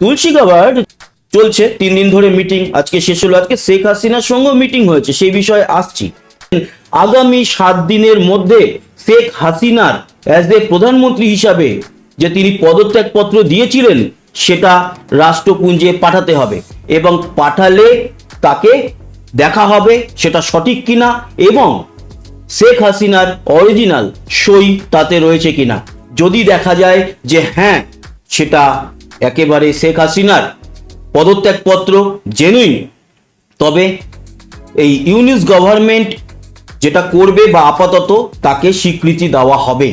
তুলসী গাবার চলছে, তিন দিন ধরে মিটিং আজকে শেষ হলো, আজকে শেখ হাসিনার সঙ্গে মিটিং হয়েছে, সেই বিষয়ে আসছি। আগামী সাত দিনের মধ্যে শেখ হাসিনার অ্যাজ এ প্রধানমন্ত্রী হিসাবে যে তিনি পদত্যাগপত্র দিয়েছিলেন, সেটা রাষ্ট্রপুঞ্জে পাঠাতে হবে এবং পাঠালে তাকে দেখা হবে সেটা সঠিক কিনা এবং শেখ হাসিনার অরিজিনাল সই তাতে রয়েছে কিনা। যদি দেখা যায় যে হ্যাঁ সেটা একেবারে শেখ হাসিনার পদত্যাগপত্র জেনুইন। তবে এই ইউনিস গভর্নমেন্ট যেটা করবে বা আপাতত তাকে স্বীকৃতি দেওয়া হবে।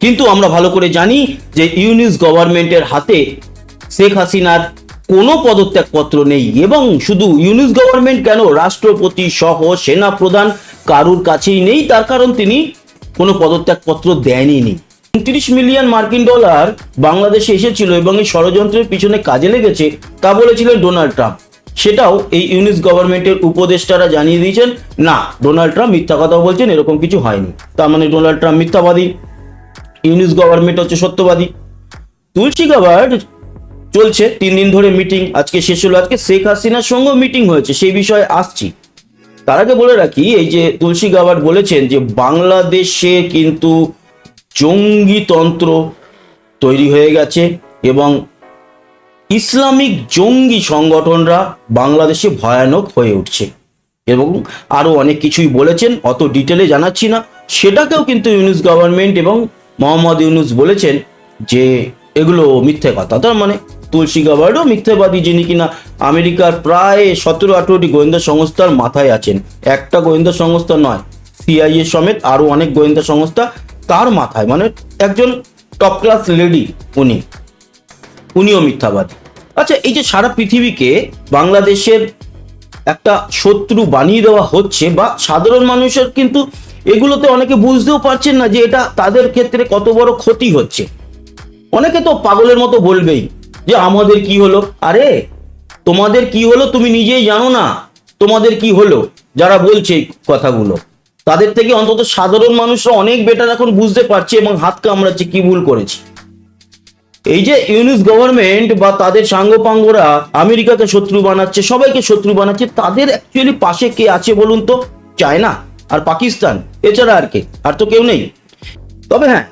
কিন্তু আমরা ভালো করে জানি যে ইউনিস গভর্নমেন্টের হাতে শেখ হাসিনার কোনো পদত্যাগপত্র নেই এবং শুধু ইউনিস গভর্নমেন্ট কেন? রাষ্ট্রপতি সহ সেনা প্রধান কারুর কাছেই নেই, তার কারণ তিনি কোনো পদত্যাগপত্র দেনই উনত্রিশ মিলিয়ন মার্কিন ডলার বাংলাদেশে এসেছিল এবং এই ষড়যন্ত্রের পিছনে কাজে লেগেছে তা বলেছিলেন ডোনাল্ড ট্রাম্প। সেটাও এই ইউনিস গভর্নমেন্টের উপদেষ্টারা জানিয়ে দিয়েছেন, না, ডোনাল্ড ট্রাম্প মিথ্যা কথা বলছেন, এরকম কিছু হয়নি। তার মানে ডোনাল্ড ট্রাম্প মিথ্যাবাদী, ইউনিস গভর্নমেন্ট হচ্ছে সত্যবাদী। তুলসী গাবার চলছে তিন দিন ধরে মিটিং, আজকে শেষ হলো, আজকে শেখ হাসিনার সঙ্গে মিটিং হয়েছে, সেই বিষয়ে আসছি। তার আগে বলে রাখি, এই যে তুলসী গাবার বলেছেন যে বাংলাদেশে কিন্তু জঙ্গিতন্ত্র তৈরি হয়ে গেছে এবং ইসলামিক জঙ্গি সংগঠনরা বাংলাদেশে ভয়ানক হয়ে উঠছে। এবং আরও অনেক কিছুই বলেছেন, অত ডিটেলে জানাচ্ছি না। সেটাকেও কিন্তু ইউনুস গভর্নমেন্ট এবং মোহাম্মদ ইউনুস বলেছেন যে এগুলো মিথ্যে কথা। তার মানে তুলসী গাবার্ডও মিথ্যেবাদী যিনি কিনা আমেরিকার প্রায় সতেরো আঠেরোটি গোয়েন্দা সংস্থার মাথায় আছেন। একটা গোয়েন্দা সংস্থা নয়, সিআইএ সমেত আরও অনেক গোয়েন্দা সংস্থা তার মাথায় মানে একজন টপ ক্লাস লেডি উনি, উনিও মিথ্যাবাদী। আচ্ছা এই যে সারা পৃথিবীকে বাংলাদেশের একটা শত্রু বানিয়ে দেওয়া হচ্ছে বা সাধারণ মানুষের কিন্তু এগুলোতে অনেকে বুঝতেও পারছেন না যে এটা তাদের ক্ষেত্রে কত বড় ক্ষতি হচ্ছে। অনেকে তো পাগলের মতো বলবেই যে আমাদের কি হলো? আরে, তোমাদের কি হলো তুমি নিজেই জানো না। তোমাদের কি হলো? যারা বলছে কথাগুলো। তাদের থেকে অন্তত সাধারণ মানুষরা অনেক বেটার এখন বুঝতে পারছে এবং হাত কামড়াচ্ছে কি ভুল করেছে। এই যে ইউনিস গভর্নমেন্ট বা তাদের সাঙ্গপাঙ্গরা আমেরিকাকে শত্রু বানাচ্ছে, সবাইকে শত্রু বানাচ্ছে, তাদের অ্যাকচুয়ালি পাশে কে আছে বলুন তো? চায়না আর পাকিস্তান, এছাড়া আর কে? আর তো কেউ নেই। তবে হ্যাঁ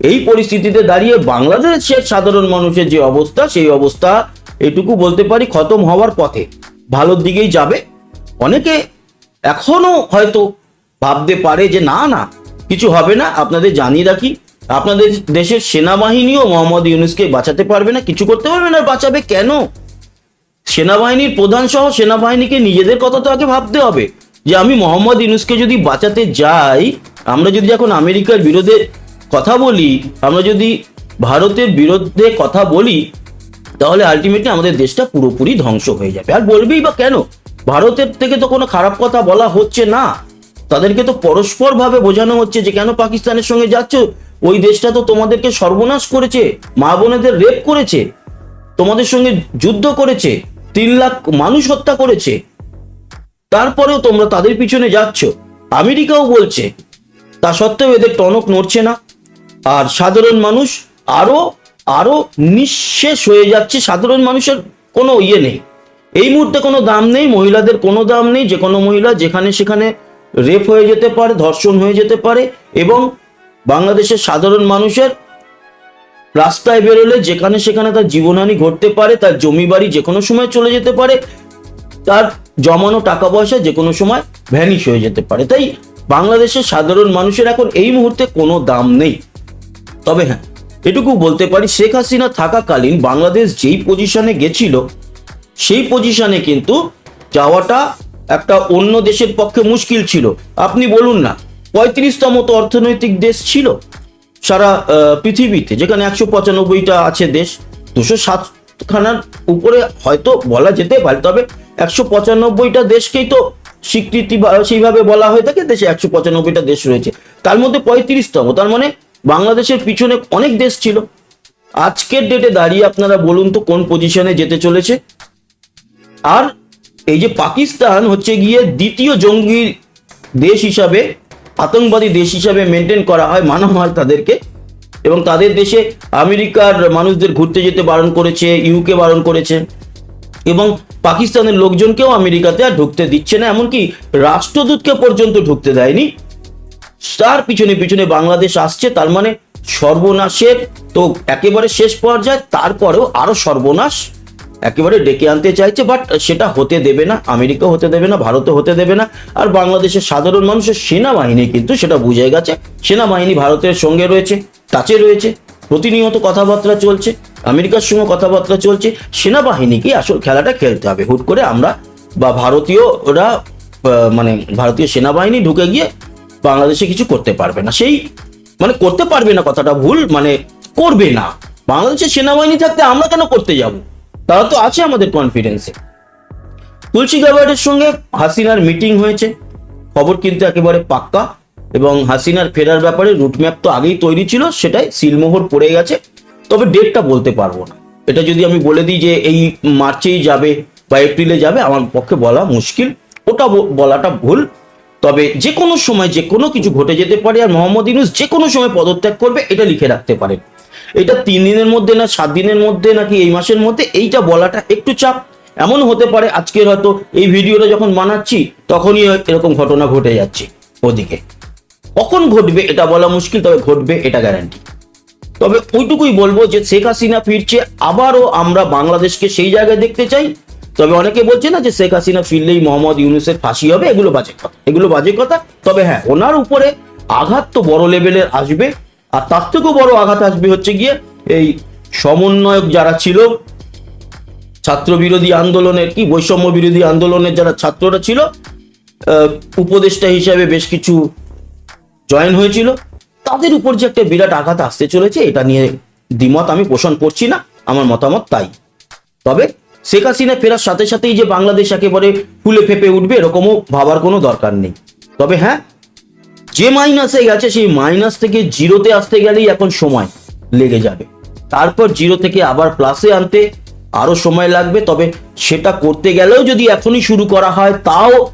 এই পরিস্থিতিতে দাঁড়িয়ে বাংলাদেশের সাধারণ মানুষের যে অবস্থা, সেই অবস্থা এটুকু বলতে পারি খতম হওয়ার পথে। ভালোর দিকেই যাবে। অনেকে এখনও হয়তো ভাবতে পারে যে না না, কিছু হবে না, আপনাদের জানিয়ে রাখি, আপনাদের দেশের সেনাবাহিনীও মোহাম্মদ ইউনুসকে বাঁচাতে পারবে না, কিছু করতে পারবে না বাঁচাবে কেন? সেনাবাহিনীর প্রধান সহ সেনাবাহিনীকে নিজেদের কথা তো আগে ভাবতে হবে, যে আমি মোহাম্মদ ইউনুসকে যদি বাঁচাতে যাই, আমরা যদি এখন আমেরিকার বিরোধে কথা বলি, আমরা যদি ভারতের বিরুদ্ধে কথা বলি, তাহলে আলটিমেটলি আমাদের দেশটা পুরোপুরি ধ্বংস হয়ে যাবে। আর বলবেই বা কেন? ভারতের থেকে তো কোনো খারাপ কথা বলা হচ্ছে না। তাদেরকে তো পরস্পর ভাবে বোঝানো হচ্ছে যে কেন পাকিস্তানের সঙ্গে যাচ্ছ? ওই দেশটা তো তোমাদেরকে সর্বনাশ করেছে, মা বোনেদের রেপ করেছে, তোমাদের সঙ্গে যুদ্ধ করেছে, তিন লাখ মানুষ হত্যা করেছে। তারপরেও তোমরা তাদের পিছনে যাচ্ছ। আমেরিকাও বলছে, তা সত্ত্বেও এদের টনক নড়ছে না। আর সাধারণ মানুষ আরও আরও নিঃশেষ হয়ে যাচ্ছে, সাধারণ মানুষের কোনো ইয়ে নেই। এই মুহূর্তে কোনো দাম নেই, মহিলাদের কোনো দাম নেই, যে কোনো মহিলা যেখানে সেখানে রেপ হয়ে যেতে পারে, ধর্ষণ হয়ে যেতে পারে এবং বাংলাদেশের সাধারণ মানুষের রাস্তায় বেরোলে যেখানে সেখানে তার জীবনহানি ঘটতে পারে, তার জমি বাড়ি যে কোনো সময় চলে যেতে পারে, তার জমানো টাকা পয়সা যে কোনো সময় ভ্যানিশ হয়ে যেতে পারে। তাই বাংলাদেশের সাধারণ মানুষের এখন এই মুহূর্তে কোনো দাম নেই। তবে হ্যাঁ এটুকু বলতে পারি, শেখ হাসিনা থাকাকালীন বাংলাদেশ যেই পজিশনে গেছিল, সেই পজিশনে কিন্তু যাওয়াটা একটা অন্য দেশের পক্ষে মুশকিল ছিল। আপনি বলুন না, পঁয়ত্রিশতম তো অর্থনৈতিক দেশ ছিল। সারা পৃথিবীতে, যেখানে একশো পঁচানব্বইটা আছে দেশ, দুশো সাতখানার উপরে হয়তো বলা যেতে পারে, তবে একশো পঁচানব্বইটা দেশকেই তো স্বীকৃতি সেইভাবে বলা হয়ে থাকে, দেশে একশো পঁচানব্বইটা দেশ রয়েছে। তার মধ্যে পঁয়ত্রিশতম, তার মানে বাংলাদেশের পিছনে অনেক দেশ ছিল। আজকের ডেটে দাঁড়িয়ে আপনারা বলুন তো কোন পজিশনে যেতে চলেছে। আর এই যে পাকিস্তান হচ্ছে গিয়ে দ্বিতীয় জঙ্গি দেশ হিসাবে, আতঙ্কবাদী দেশ হিসাবে মেনটেন করা হয় মানা হয় তাদেরকে। এবং তাদের দেশে আমেরিকার মানুষদের ঘুরতে যেতে বারণ করেছে ইউকে বারণ করেছে। এবং পাকিস্তানের লোকজনকেও আমেরিকাতে আর ঢুকতে দিচ্ছে না, এমনকি রাষ্ট্রদূতকে পর্যন্ত ঢুকতে দেয়নি। তার পিছনে পিছনে বাংলাদেশ আসছে, তার মানে সর্বনাশের, তো একেবারে শেষ পর্যায়ে, তারপরেও আরও সর্বনাশ। একেবারে ডেকে আনতে চাইছে বাট সেটা হতে দেবে না আমেরিকা হতে দেবে না, ভারতও হতে দেবে না, আর বাংলাদেশের সাধারণ মানুষের সেনাবাহিনী কিন্তু সেটা বুঝে গেছে। সেনাবাহিনী ভারতের সঙ্গে রয়েছে, টাচে রয়েছে, প্রতিনিয়ত কথাবার্তা চলছে, আমেরিকার সঙ্গে কথাবার্তা চলছে, সেনাবাহিনীকে আসল খেলাটা খেলতে হবে। হুট করে আমরা বা ভারতীয়রা মানে ভারতীয় সেনাবাহিনী ঢুকে গিয়ে বাংলাদেশে কিছু করতে পারবে না। সেই মানে করতে পারবে না কথাটা ভুল মানে করবে না। বাংলাদেশের সেনাবাহিনী থাকতে আমরা কেন করতে যাব? তারা তো আছে আমাদের কনফিডেন্সে তুলসী গাবার্ডের সঙ্গে হাসিনার মিটিং হয়েছে। খবর কিন্তু একেবারে পাক্কা। এবং হাসিনার ফেরার ব্যাপারে রুটম্যাপ তো আগেই তৈরি ছিল, সেটাই সিলমোহর পড়ে গেছে। তবে ডেটটা বলতে পারব না। এটা যদি আমি বলে দিই যে এই মার্চেই যাবে বা এপ্রিলে যাবে, আমার পক্ষে বলা মুশকিল। ওটা বলাটা ভুল। তবে যে কোনো সময় যে কোনো কিছু ঘটে যেতে পারে, আর মোহাম্মদ ইউনুস যে কোনো সময় পদত্যাগ করবে, এটা লিখে রাখতে পারেন। এটা তিন দিনের মধ্যে না সাত দিনের মধ্যে নাকি এই মাসের মধ্যে? এইটা বলাটা একটু চাপ। এমন হতে পারে, আজকের হয়তো এই ভিডিওটা যখন বানাচ্ছি, তখনই এরকম ঘটনা ঘটে যাচ্ছে ওদিকে। কখন ঘটবে এটা বলা মুশকিল, তবে ঘটবে এটা গ্যারান্টি তবে ওইটুকুই বলব যে শেখ হাসিনা ফিরছে, আবারও আমরা বাংলাদেশকে সেই জায়গায় দেখতে চাই। তবে অনেকে বলছে না যে শেখ হাসিনা ফিরলেই মোহাম্মদ ইউনুসের ফাঁসি হবে, এগুলো বাজে কথা, এগুলো বাজে কথা। তবে হ্যাঁ ওনার উপরে আঘাত তো বড় লেভেলের আসবে। আর তার থেকেও বড় আঘাত আসবে হচ্ছে গিয়ে এই সমন্বয়ক যারা ছিল, ছাত্র বিরোধী আন্দোলনের কি বৈষম্য বিরোধী আন্দোলনের যারা ছাত্ররা ছিল উপদেষ্টা হিসাবে বেশ কিছু জয়েন হয়েছিল। তাদের উপর যে একটা বিরাট আঘাত আসতে চলেছে, এটা নিয়ে দ্বিমত আমি পোষণ করছি না, আমার মতামত তাই। তবে শেখ হাসিনা ফেরার সাথে সাথেই যে বাংলাদেশ একেবারে ফুলে ফেপে উঠবে, এরকমও ভাবার কোনো দরকার নেই। তবে হ্যাঁ যে মাইনাসে গেছে, সেই মাইনাস থেকে জিরোতে আসতে গেলেই এখন সময় লেগে যাবে। তারপর জিরো থেকে আবার প্লাসে আনতে আরও সময় লাগবে, তবে সেটা করতে গেলেও যদি এখনই শুরু করা হয়, তাও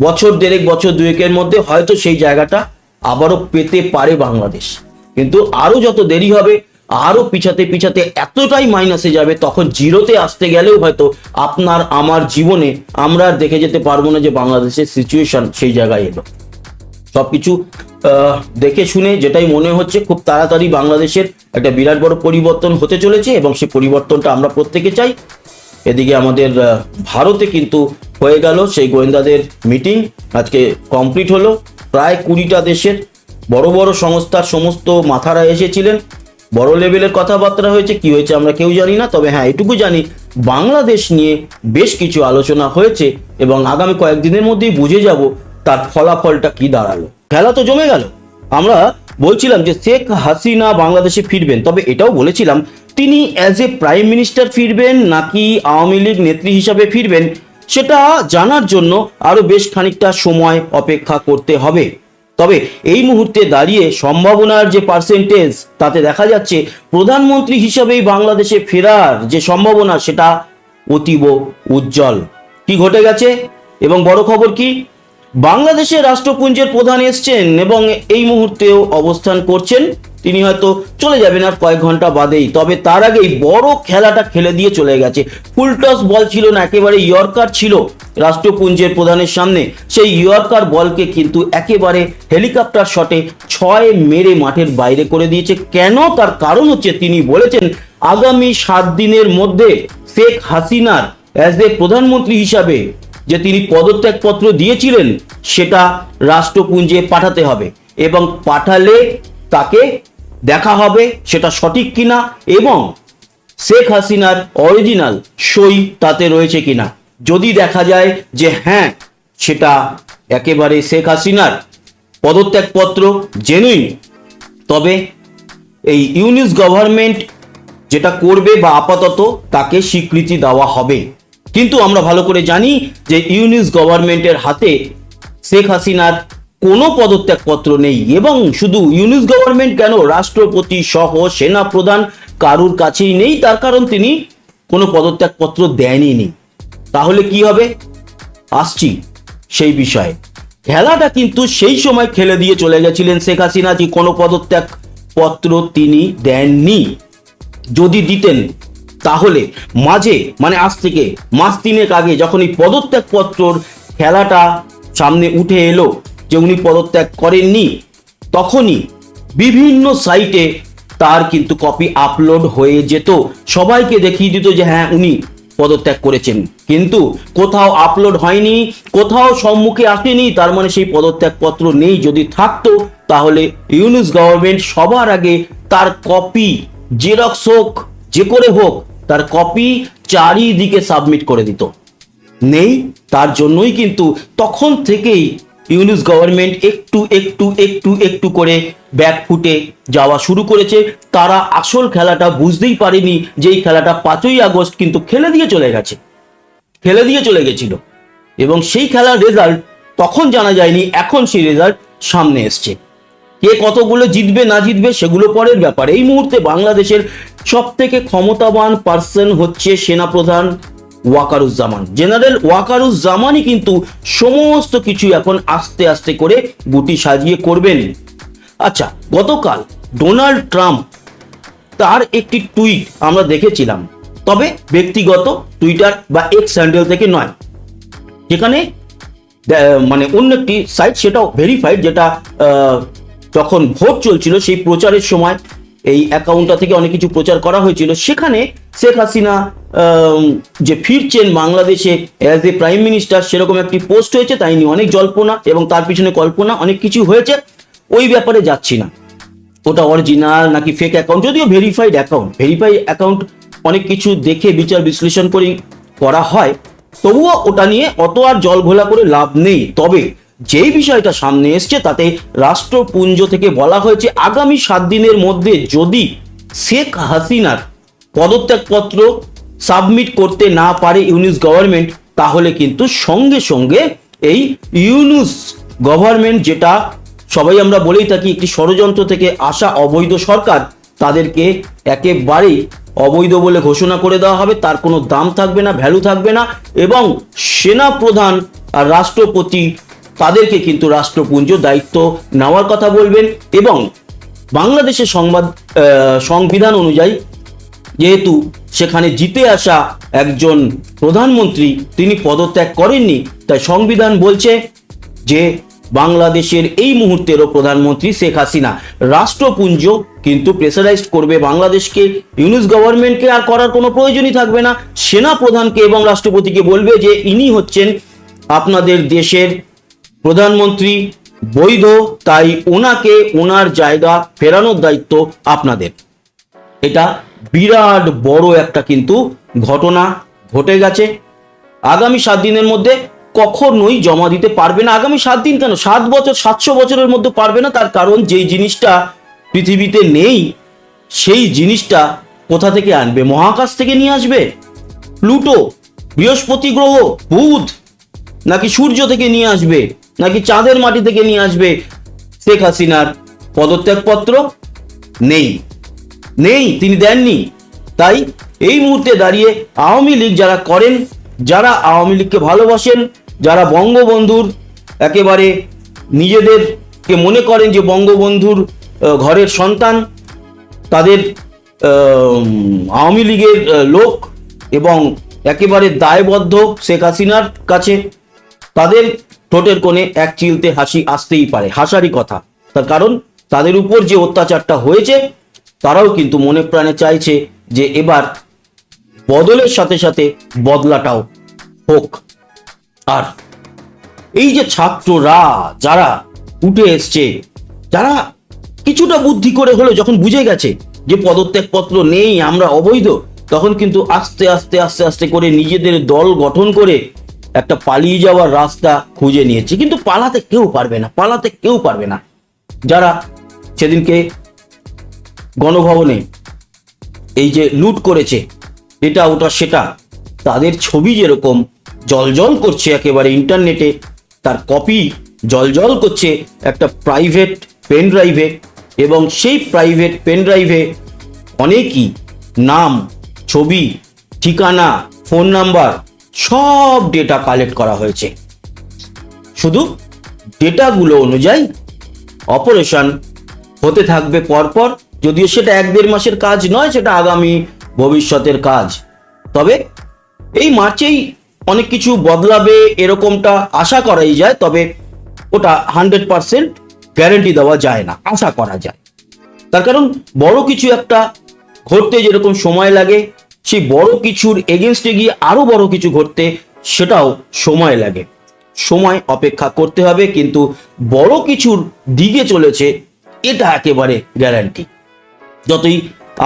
বছর দেড়েক, বছর দুয়েকের মধ্যে হয়তো সেই জায়গাটা আবারও পেতে পারে বাংলাদেশ। কিন্তু আরও যত দেরি হবে, আরও পিছাতে পিছাতে এতটাই মাইনাসে যাবে, তখন জিরোতে আসতে গেলেও হয়তো আপনার, আমার জীবনে আমরা দেখে যেতে পারব না যে বাংলাদেশের সিচুয়েশন সেই জায়গায় এলো। সবকিছু দেখে শুনে যেটাই মনে হচ্ছে খুব তাড়াতাড়ি বাংলাদেশের একটা বিরাট বড় পরিবর্তন হতে চলেছে এবং সেই পরিবর্তনটা আমরা প্রত্যেকে চাই। এদিকে আমাদের ভারতে কিন্তু হয়ে গেল সেই গোয়েন্দাদের মিটিং, আজকে কমপ্লিট হলো। প্রায় কুড়িটা দেশের বড় বড় সংস্থার সমস্ত মাথারা এসেছিলেন। বড় লেভেলের কথাবার্তা হয়েছে, কি হয়েছে আমরা কেউ জানি না, তবে হ্যাঁ এটুকু জানি, বাংলাদেশ নিয়ে বেশ কিছু আলোচনা হয়েছে এবং আগামী কয়েকদিনের মধ্যেই বুঝে যাব তার ফলাফলটা কি দাঁড়াল? খেলা তো জমে গেল। আমরা বলছিলাম যে শেখ হাসিনা বাংলাদেশে ফিরবেন, তবে এটাও বলেছিলাম, তিনি অ্যাজ এ প্রাইম মিনিস্টার ফিরবেন নাকি আওয়ামী লীগ নেত্রী হিসাবে ফিরবেন, সেটা জানার জন্য আরও বেশ খানিকটা সময় অপেক্ষা করতে হবে। তবে এই মুহূর্তে দাঁড়িয়ে সম্ভাবনার যে পার্সেন্টেজ তাতে দেখা যাচ্ছে প্রধানমন্ত্রী হিসাবেই বাংলাদেশে ফেরার যে সম্ভাবনা, সেটা অতীব উজ্জ্বল। কি ঘটে গেছে? এবং বড় খবর কি? বাংলাদেশের রাষ্ট্রপুঞ্জের প্রধান এসছেন এবং এই মুহূর্তেও অবস্থান করছেন। তিনি হয়তো চলে যাবেন আর কয়েক ঘণ্টা বাদেই, তবে তার আগেই বড় খেলাটা খেলে দিয়ে চলে গেছে। ফুলটস বল ছিল না, একেবারে ইয়র্কার ছিল রাষ্ট্রপুঞ্জের প্রধানের সামনে। সেই ইয়র্কার বলকে কিন্তু একেবারে হেলিকপ্টার শটে ছয় মেরে মাঠের বাইরে করে দিয়েছে। কেন? তার কারণ হচ্ছে তিনি বলেছেন, আগামী সাত দিনের মধ্যে শেখ হাসিনার অ্যাজ এ প্রধানমন্ত্রী হিসাবে যে তিনি পদত্যাগপত্র দিয়েছিলেন, সেটা রাষ্ট্রপুঞ্জে পাঠাতে হবে এবং পাঠালে তাকে দেখা হবে সেটা সঠিক কিনা এবং শেখ হাসিনার অরিজিনাল সই তাতে রয়েছে কিনা। যদি দেখা যায় যে হ্যাঁ সেটা একেবারে শেখ হাসিনার পদত্যাগপত্র জেনুইন, তবে এই ইউনিস গভর্নমেন্ট যেটা করবে বা আপাতত তাকে স্বীকৃতি দেওয়া হবে। কিন্তু আমরা ভালো করে জানি যে ইউনিস গভর্নমেন্টের হাতে শেখ হাসিনার কোনো পদত্যাগপত্র নেই এবং শুধু ইউনিস গভর্নমেন্ট কেন? রাষ্ট্রপতি সহ সেনা প্রধান কারুর কাছেই নেই, তার কারণ তিনি কোনো পদত্যাগপত্র দেনই নি। তাহলে কি হবে? আসছি সেই বিষয়ে। খেলাটা কিন্তু সেই সময় খেলে দিয়ে চলে গেছিলেন শেখ হাসিনা, যে কোনো পদত্যাগ পত্র তিনি দেননি। যদি দিতেন তাহলে মাঝে মানে আজ থেকে মাস তিনেক আগে যখন এই পদত্যাগ পত্রর খেলাটা সামনে উঠে এলো যে উনি পদত্যাগ করেননি, তখনই বিভিন্ন সাইটে তার কিন্তু কপি আপলোড হয়ে যেত। সবাইকে দেখিয়ে দিত যে হ্যাঁ উনি পদত্যাগ করেছেন। কিন্তু কোথাও আপলোড হয়নি, কোথাও সম্মুখে আসেনি, তার মানে সেই পদত্যাগ পত্র নেই। যদি থাকতো, তাহলে ইউনুস গভর্নমেন্ট সবার আগে তার কপি, জেরক্স হোক, যে করে হোক তার কপি চারিদিকে সাবমিট করে দিত। নেই, তার জন্যই কিন্তু তখন থেকেই ইউনিস গভর্নমেন্ট একটু একটু একটু একটু করে ব্যাক ফুটে যাওয়া শুরু করেছে। তারা আসল খেলাটা বুঝতেই পারেনি যে এই খেলাটা পাঁচই আগস্ট কিন্তু খেলে দিয়ে চলে গেছে। খেলে দিয়ে চলে গেছিল। এবং সেই খেলার রেজাল্ট তখন জানা যায়নি, এখন সেই রেজাল্ট সামনে এসছে। কে কতগুলো জিতবে, না জিতবে, সেগুলো পরের ব্যাপার। এই মুহূর্তে বাংলাদেশের সব থেকে ক্ষমতাবান পার্সন হচ্ছে সেনাপ্রধান ওয়াকারুজ্জামান। জেনারেল ওয়াকারুজ্জামানই কিন্তু সমস্ত কিছু এখন আস্তে আস্তে করে গুটি সাজিয়ে করবেন। আচ্ছা গতকাল ডোনাল্ড ট্রাম্প তার একটি টুইট আমরা দেখেছিলাম। তবে ব্যক্তিগত টুইটার বা এক্স হ্যান্ডেল থেকে নয়। যেখানে মানে অন্য একটি সাইট সেটাও ভেরিফাইড যেটা যখন ভোট চলছিল সেই প্রচারের সময় এই অ্যাকাউন্টটা থেকে অনেক কিছু প্রচার করা হয়েছিল। সেখানে শেখ হাসিনা যে ফিরছেন বাংলাদেশে অ্যাজ এ প্রাইম মিনিস্টার সেরকম একটি পোস্ট হয়েছে, তাই নিয়ে অনেক জল্পনা এবং তার পিছনে কল্পনা অনেক কিছু হয়েছে। ওই ব্যাপারে যাচ্ছি না। ওটা অরিজিনাল নাকি ফেক অ্যাকাউন্ট যদিও ভেরিফাইড অ্যাকাউন্ট ভেরিফাইড অ্যাকাউন্ট অনেক কিছু দেখে বিচার বিশ্লেষণ করে, করা হয়। তবুও ওটা নিয়ে অত আর জল ঘোলা করে লাভ নেই। তবে যেই বিষয়টা সামনে এসছে তাতে রাষ্ট্রপুঞ্জ থেকে বলা হয়েছে আগামী সাত দিনের মধ্যে যদি শেখ হাসিনার পদত্যাগপত্র সাবমিট করতে না পারে ইউনিস গভর্নমেন্ট, তাহলে কিন্তু সঙ্গে সঙ্গে এই ইউনুস গভর্নমেন্ট যেটা সবাই আমরা বলেই থাকি একটি ষড়যন্ত্র থেকে আসা অবৈধ সরকার, তাদেরকে একেবারেই অবৈধ বলে ঘোষণা করে দেওয়া হবে। তার কোনো দাম থাকবে না ভ্যালু থাকবে না এবং সেনা প্রধান আর রাষ্ট্রপতি তাদেরকে কিন্তু রাষ্ট্রপুঞ্জ দায়িত্ব নেওয়ার কথা বলবেন এবং বাংলাদেশের সংবাদ সংবিধান অনুযায়ী যেহেতু সেখানে জিতে আসা একজন প্রধানমন্ত্রী তিনি পদত্যাগ করেননি, তাই সংবিধান বলছে যে বাংলাদেশের এই মুহূর্তেরও প্রধানমন্ত্রী শেখ হাসিনা। রাষ্ট্রপুঞ্জ কিন্তু প্রেসারাইজড করবে বাংলাদেশকে, ইউনিস গভর্নমেন্টকে আর করার কোনো প্রয়োজনই থাকবে না। সেনা প্রধানকে এবং রাষ্ট্রপতিকে বলবে যে ইনি হচ্ছেন আপনাদের দেশের প্রধানমন্ত্রী বৈধ, তাই ওনাকে ওনার জায়গা ফেরানোর দায়িত্ব আপনাদের। এটা বিরাট বড় একটা কিন্তু ঘটনা ঘটে গেছে। আগামী সাত দিনের মধ্যে কখনোই জমা দিতে পারবে না। আগামী সাত দিন কেন? সাত বছর, সাতশো বছরের মধ্যে পারবে না। তার কারণ যেই জিনিসটা পৃথিবীতে নেই, সেই জিনিসটা কোথা থেকে আনবে? মহাকাশ থেকে নিয়ে আসবে? প্লুটো, বৃহস্পতি গ্রহ, বুধ, নাকি সূর্য থেকে নিয়ে আসবে? নাকি চাঁদের মাটি থেকে নিয়ে আসবে শেখ হাসিনার পদত্যাগপত্র? নেই। নেই, তিনি দেননি। তাই এই মুহূর্তে দাঁড়িয়ে আওয়ামী লীগ যারা করেন, যারা আওয়ামী লীগকে ভালোবাসেন, যারা বঙ্গবন্ধুর একেবারে নিজেদেরকে মনে করেন যে বঙ্গবন্ধুর ঘরের সন্তান, তাদের আওয়ামী লীগের লোক এবং একেবারে দায়বদ্ধ শেখ হাসিনার কাছে, তাদের ঠোঁটের কোণে এক চিলতে হাসি আসতেই পারে, হাসারই কথা। তার কারণ, তাদের উপর যে অত্যাচারটা হয়েছে, তারাও কিন্তু মনে প্রাণে চাইছে যে এবার বদলের সাথে সাথে বদলাটাও হোক। আর এই যে ছাত্ররা, যারা উঠে এসছে, যারা কিছুটা বুদ্ধি করে হলো যখন বুঝে গেছে যে পদত্যাগপত্র নেই, আমরা অবৈধ, তখন কিন্তু আস্তে আস্তে আস্তে আস্তে করে নিজেদের দল গঠন করে একটা পালিয়ে যাওয়ার রাস্তা খুঁজে নিয়েছে। কিন্তু পালাতে কেউ পারবে না, পালাতে কেউ পারবে না। যারা সেদিনকে গণভবনে এই যে লুট করেছে, এটা, ওটা, সেটা, তাদের ছবি যেরকম জলজল করছে একেবারে ইন্টারনেটে, তার কপি জলজল করছে একটা প্রাইভেট পেন ড্রাইভে এবং সেই প্রাইভেট পেন ড্রাইভে অনেকই নাম, ছবি, ঠিকানা, ফোন নাম্বার সব ডেটা কালেক্ট করা হয়েছে। শুধু ডেটাগুলো অনুযায়ী অপারেশন হতে থাকবে পরপর, যদিও সেটা এক দেড় মাসের কাজ নয়, সেটা আগামী ভবিষ্যতের কাজ। তবে এই মার্চেই অনেক কিছু বদলাবে এরকমটা আশা করাই যায়, তবে ওটা হান্ড্রেড পার্সেন্ট গ্যারেন্টি দেওয়া যায় না, আশা করা যায়। তার কারণ বড় কিছু একটা ঘটতে যেরকম সময় লাগে সেই বড় কিছুর এগেনস্টে গিয়ে আরও বড় কিছু ঘটতে সেটাও সময় লাগে। সময় অপেক্ষা করতে হবে, কিন্তু বড় কিছুর দিকে চলেছে, এটা একেবারে গ্যারান্টি যতই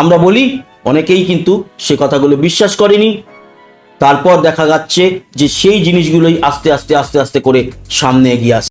আমরা বলি, অনেকেই কিন্তু সে কথাগুলো বিশ্বাস করেনি। তারপর দেখা যাচ্ছে যে সেই জিনিসগুলোই আস্তে আস্তে আস্তে আস্তে করে সামনে এগিয়ে আসছে।